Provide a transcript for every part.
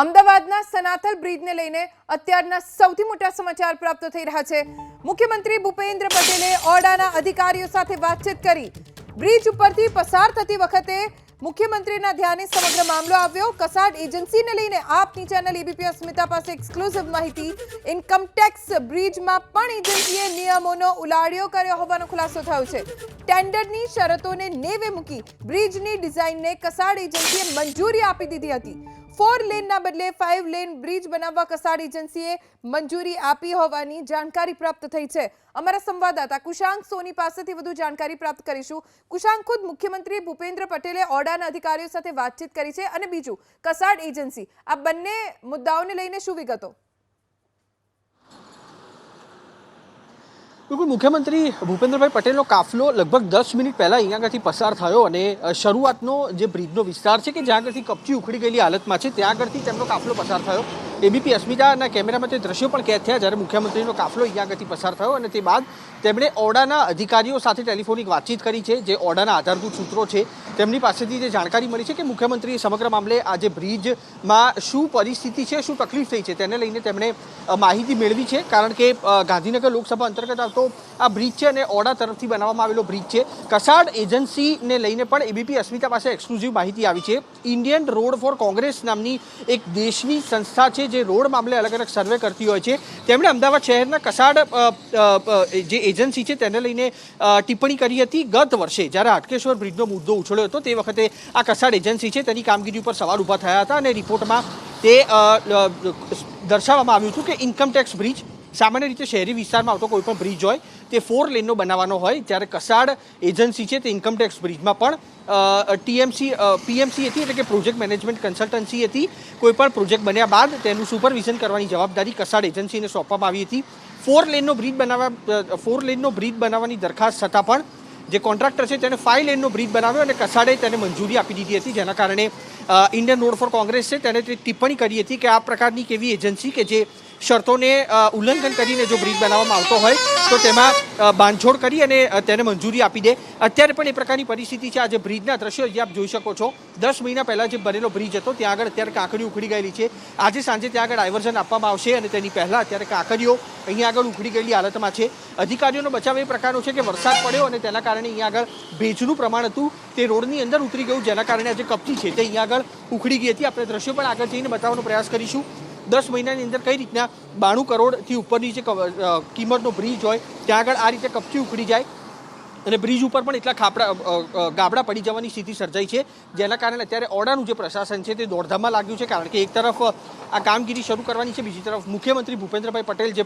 અમદાવાદના સનાથલ બ્રિજને લઈને અત્યારના સૌથી મોટા સમાચાર પ્રાપ્ત થઈ રહ્યા છે. મુખ્યમંત્રી ભૂપેન્દ્ર પટેલે ઓરડાના અધિકારીઓ સાથે વાતચીત કરી. બ્રિજ ઉપરથી પસાર થતી વખતે મુખ્યમંત્રીના ધ્યાને સમગ્ર મામલો આવ્યો. કસાડ એજન્સીને લઈને આપની ચેનલ એબીપી અસ્મિતા પાસે એક્સક્લુઝિવ માહિતી. ઇન્કમટેક્સ બ્રિજમાં પણ એજન્સીએ નિયમોનો ઉલાડ્યો કર્યો હોવાનો ખુલાસો થયો છે. ટેન્ડરની શરતોને નેવે મૂકી બ્રિજની ડિઝાઇનને કસાડ એજન્સીએ મંજૂરી આપી દીધી હતી. ફોર લેનના બદલે ફાઇવ લેન બ્રિજ બનાવવા કસાડ એજન્સીએ મંજૂરી આપી હોવાની જાણકારી પ્રાપ્ત થઈ છે. અમારા સંવાદદાતા કુશાંક સોની પાસેથી વધુ જાણકારી પ્રાપ્ત કરીશું. કુશાંક, ખુદ મુખ્યમંત્રી ભૂપેન્દ્ર પટેલે ઓરડાના અધિકારીઓ સાથે વાતચીત કરી છે અને બીજું, કસાડ એજન્સી, આ બંને મુદ્દાઓને લઈને શું વિગતો? બિલકુલ મુખ્યમંત્રી ભૂપેન્દ્રભાઈ પટેલનો કાફલો લગભગ દસ મિનિટ પહેલાં અહીંયા આગળથી પસાર થયો અને શરૂઆતનો જે બ્રિજનો વિસ્તાર છે કે જ્યાં આગળથી કપચી ઉખડી ગયેલી હાલતમાં છે, ત્યાં આગળથી તેમનો કાફલો પસાર થયો. એબીપી અસ્મિતાના તે દ્રશ્યો પણ કેદ થયા જ્યારે મુખ્યમંત્રીનો કાફલો અહીંયા આગળથી પસાર થયો અને તે બાદ તેમણે ઓરડાના અધિકારીઓ સાથે ટેલિફોનિક વાતચીત કરી છે, જે ઓરડાના આધારભૂત સૂત્રો છે. તેમની પાસેથી જે જાણકારી મળી છે કે મુખ્યમંત્રીએ સમગ્ર મામલે આજે બ્રિજમાં શું પરિસ્થિતિ છે, શું તકલીફ થઈ છે, તેને લઈને તેમણે માહિતી મેળવી છે. કારણ કે ગાંધીનગર લોકસભા અંતર્ગત આવતો આ બ્રિજ છે અને ઓરડા તરફથી બનાવવામાં આવેલો બ્રિજ છે. કસાડ એજન્સીને લઈને પણ એબીપી અસ્મિતા પાસે એક્સક્લુઝિવ માહિતી આવી છે. ઇન્ડિયન રોડ ફોર કોંગ્રેસ નામની એક દેશની સંસ્થા છે જે રોડ મામલે અલગ અલગ સર્વે કરતી હોય છે, તેમણે અમદાવાદ શહેરના કસાડ જે એજન્સી છે તેને લઈને ટિપ્પણી કરી હતી ગત વર્ષે. જ્યારે હાટકેશ્વર બ્રિજનો મુદ્દો ઉછળ્યો હતો, તે વખતે આ કસાડ એજન્સી છે તેની કામગીરી ઉપર સવાલ ઊભા થયા હતા અને રિપોર્ટમાં તે દર્શાવવામાં આવ્યું હતું કે ઇન્કમટેક્સ બ્રિજ સામાન્ય રીતે શહેરી વિસ્તારમાં આવતો કોઈ પણ બ્રિજ હોય, તે ફોર લેનનો બનાવવાનો હોય. જ્યારે કસાડ એજન્સી છે, તે ઇન્કમટેક્સ બ્રિજમાં પણ ટીએમસી પીએમસી હતી એટલે કે પ્રોજેક્ટ મેનેજમેન્ટ કન્સલ્ટન્સી હતી. કોઈપણ પ્રોજેક્ટ બન્યા બાદ તેનું સુપરવિઝન કરવાની જવાબદારી કસાડ એજન્સીને સોંપવામાં આવી હતી. ફોર લેનનો બ્રિજ બનાવવા ફોર લેનનો બ્રિજ બનાવવાની દરખાસ્ત છતાં પણ જે કોન્ટ્રાક્ટર છે તેને ફાઇવ લેનનો બ્રિજ બનાવ્યો અને કસાડે તેને મંજૂરી આપી દીધી હતી, જેના કારણે ઇન્ડિયન રોડ ફોર કોંગ્રેસ છે તેને તે ટિપ્પણી કરી હતી કે આ પ્રકારની કેવી એજન્સી કે જે શરતોને ઉલ્લંઘન કરીને જો બ્રિજ બનાવવામાં આવતો હોય, તો તેમાં બાંધછોડ કરી અને તેને મંજૂરી આપી દે. અત્યારે પણ એ પ્રકારની પરિસ્થિતિ છે. આ જે બ્રિજના દ્રશ્યો જે આપ જોઈ શકો છો. દસ મહિના પહેલાં જે બનેલો બ્રિજ હતો, ત્યાં આગળ અત્યારે કાંકરીઓ ઉખડી ગયેલી છે. આજે સાંજે ત્યાં આગળ ડાયવર્ઝન આપવામાં આવશે અને તેની પહેલાં અત્યારે કાંકરીઓ અહીંયા આગળ ઉખડી ગયેલી હાલતમાં છે. અધિકારીઓનો બચાવ એ પ્રકારનો છે કે વરસાદ પડ્યો અને તેના કારણે અહીંયા આગળ ભેજનું પ્રમાણ હતું. તે રોડની અંદર ઉતરી ગયું, જેના કારણે આજે કપચી છે તે અહીંયા આગળ ઉખડી ગઈ હતી. આપણે દ્રશ્યો પણ આગળ જઈને બતાવવાનો પ્રયાસ કરીશું. દસ મહિનાની અંદર કઈ રીતના બાણું કરોડથી ઉપરની જે કિંમતનો બ્રિજ હોય, ત્યાં આગળ આ રીતે કપચી ઉખડી જાય. અને બ્રિજ ઉપર પણ એટલા ખાપડા ગાબડા પડી જવાની સ્થિતિ સર્જાઈ છે. જેના કારણે અત્યારે ઓરડાનું જે પ્રશાસન છે તે દોડધામમાં લાગ્યું છે, કારણ કે એક તરફ આ કામગીરી શરૂ કરવાની છે, બીજી તરફ મુખ્યમંત્રી ભૂપેન્દ્રભાઈ પટેલ જે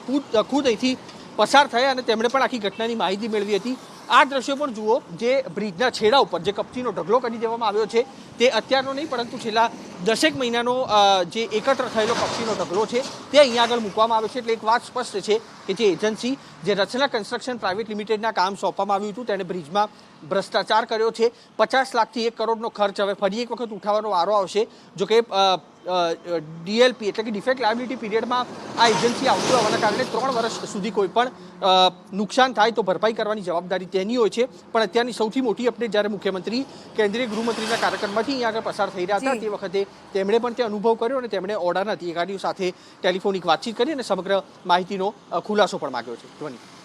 ખુદ અહીંથી પસાર થયા અને તેમણે પણ આખી ઘટનાની માહિતી મેળવી હતી. આ દ્રશ્યો પણ જુઓ, જે બ્રિજના છેડા ઉપર, જે કપચીનો ઢગલો કરી દેવામાં આવ્યો છે, તે અત્યારનો નહીં, પરંતુ છેલ્લા દસેક મહિનાનો જે એકત્ર થયેલો પક્ષીનો ઢગલો છે તે અહીંયા આગળ મૂકવામાં આવે છે. એટલે એક વાત સ્પષ્ટ છે કે જે એજન્સી જે રચના કન્સ્ટ્રક્શન પ્રાઇવેટ લિમિટેડના કામ સોંપવામાં આવ્યું હતું તેણે બ્રિજમાં ભ્રષ્ટાચાર કર્યો છે. પચાસ લાખથી એક કરોડનો ખર્ચ હવે ફરી એક વખત ઉઠાવવાનો વારો આવશે. જો કે ડીએલપી એટલે કે ડિફેક્ટ લાયબિલિટી પીરિયડમાં આ એજન્સી આવતી હોવાના કારણે ત્રણ વર્ષ સુધી કોઈ પણ નુકસાન થાય તો ભરપાઈ કરવાની જવાબદારી તેની હોય છે. પણ અત્યારની સૌથી મોટી અપડેટ જ્યારે મુખ્યમંત્રી કેન્દ્રીય ગૃહમંત્રીના કાર્યક્રમમાંથી અહીંયા આગળ પસાર થઈ રહ્યા હતા તે વખતે તેમણે પણ તે અનુભવ કર્યો અને તેમણે ઓડાના અધિકારીઓ સાથે ટેલિફોનિક વાતચીત કરી અને સમગ્ર માહિતીનો ખુલાસો પણ માંગ્યો છે. ધ્વનિ.